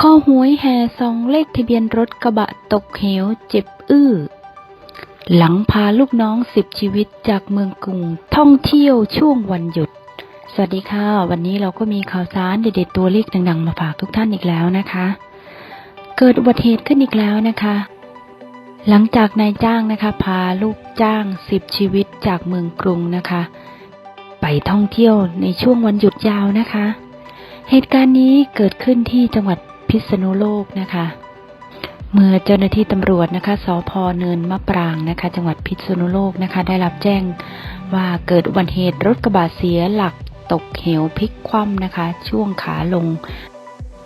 ข้อหวยแห่ซองเลขทะเบียนรถกระบะตกเหวเจ็บอื้อ หลังพาลูกน้องสิบชีวิตจากเมืองกรุงท่องเที่ยวช่วงวันหยุด สวัสดีค่ะ วันนี้เราก็มีข่าวสารเด็ดๆตัวเลขดังๆ มาฝากทุกท่านอีกแล้วนะคะ เกิดอุบัติเหตุขึ้นอีกแล้วนะคะ หลังจากนายจ้างนะคะ พาลูกจ้างสิบชีวิตจากเมืองกรุงนะคะ ไปท่องเที่ยวในช่วงวันหยุดยาวนะคะ เหตุการณ์นี้เกิดขึ้นที่จังหวัด พิษณุโลกนะคะ เมื่อเจ้าหน้าที่ตำรวจนะคะสพเนินมะปรางนะคะ จังหวัดพิษณุโลกนะคะ ได้รับแจ้งว่าเกิดอุบัติเหตุรถกระบะเสียหลักตกเหวพลิกคว่ำนะคะ ช่วงขาลง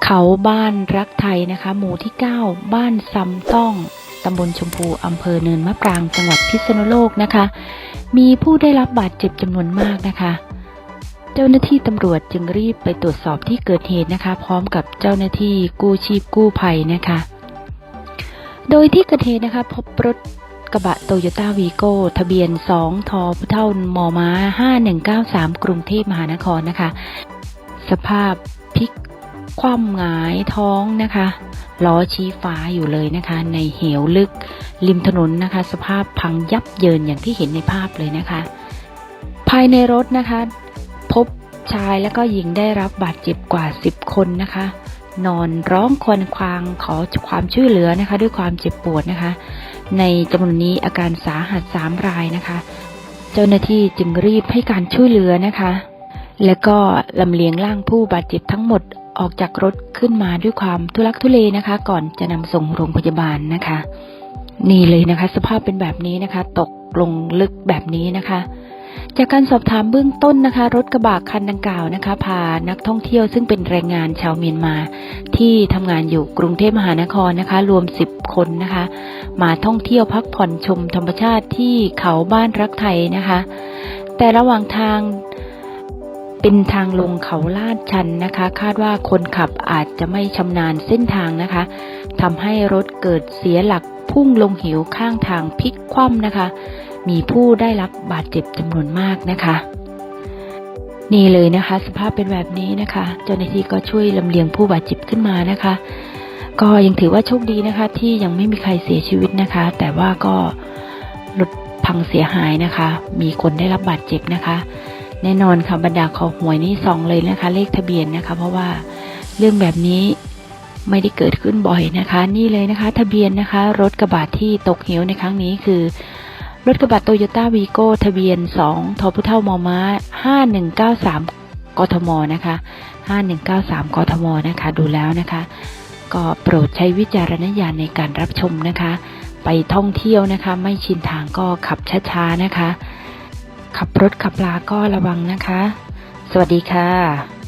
เขาบ้านรักไทยนะคะ หมู่ที่ 9 บ้านซำต้องตำบลชมพูอำเภอเนินมะปรางจังหวัดพิษณุโลกนะคะ มีผู้ได้รับบาดเจ็บจำนวนมากนะคะ เจ้าหน้าที่ตำรวจจึงรีบไปตรวจสอบที่เกิดเหตุนะคะ พร้อมกับเจ้าหน้าที่กู้ชีพกู้ภัยนะคะ โดยที่เกิดเหตุนะคะพบรถกระบะโตโยต้าวีโก้ทะเบียน 2 ทอพุเท่ามอม้า 5193 กรุงเทพมหานครนะคะ สภาพพลิกคว่ำหงายท้องนะคะล้อชี้ฟ้าอยู่เลยนะคะ ในเหวลึกริมถนนนะคะ สภาพพังยับเยินอย่างที่เห็นในภาพเลยนะคะ ภายในรถนะคะ พบชายและก็หญิงได้รับบาดเจ็บกว่า 10 คนนะคะ นอนร้องควญครางขอความช่วยเหลือนะคะ ด้วยความเจ็บปวดนะคะ ในจำนวนนี้อาการสาหัส 3 รายนะคะ เจ้าหน้าที่จึงรีบให้การช่วยเหลือนะคะ และก็ลำเลียงร่างผู้บาดเจ็บทั้งหมดออกจากรถขึ้นมาด้วยความทุลักทุเลนะคะ ก่อนจะนำส่งโรงพยาบาลนะคะ นี่เลยนะคะ สภาพเป็นแบบนี้นะคะ ตกลงลึกแบบนี้นะคะ จากการสอบถามเบื้องต้นนะคะ รถกระบะคันดังกล่าวนะคะพานักท่องเที่ยวซึ่งเป็นแรงงานชาวเมียนมา ที่ทำงานอยู่กรุงเทพมหานครนะคะ รวม 10 คนนะคะ มาท่องเที่ยวพักผ่อนชมธรรมชาติที่เขาบ้านรักไทยนะคะ แต่ระหว่างทางเป็นทางลงเขาลาดชันนะคะ คาดว่าคนขับอาจจะไม่ชำนาญเส้นทางนะคะทำให้รถเกิดเสียหลักพุ่งลงเหวข้างทางพลิกคว่ำนะคะ มีผู้ได้รับบาดเจ็บจำนวนมากนะคะ นี่เลยนะคะ สภาพเป็นแบบนี้นะคะ เจ้าหน้าที่ก็ช่วยลำเลียงผู้บาดเจ็บขึ้นมานะคะ ก็ยังถือว่าโชคดีนะคะ ที่ยังไม่มีใครเสียชีวิตนะคะ แต่ว่าก็รถพังเสียหายนะคะ มีคนได้รับบาดเจ็บนะคะ แน่นอนค่ะบรรดาขอหวยนี่สองเลยนะคะ เลขทะเบียนนะคะ เพราะว่าเรื่องแบบนี้ไม่ได้เกิดขึ้นบ่อยนะคะ นี่เลยนะคะ ทะเบียนนะคะ รถกระบะที่ตกเหวในครั้งนี้คือ ถกระบะโตโยต้าวีโก้ทะเบียน 2ทพเท่ามอม้า 5193 กทมนะคะ 5193 กทมนะคะ ดูแล้วนะคะ ก็โปรดใช้วิจารณญาณในการรับชมนะคะ ไปท่องเที่ยวนะคะ ไม่ชินทางก็ขับช้าๆนะคะ ขับรถขับลาก็ระวังนะคะ สวัสดีค่ะ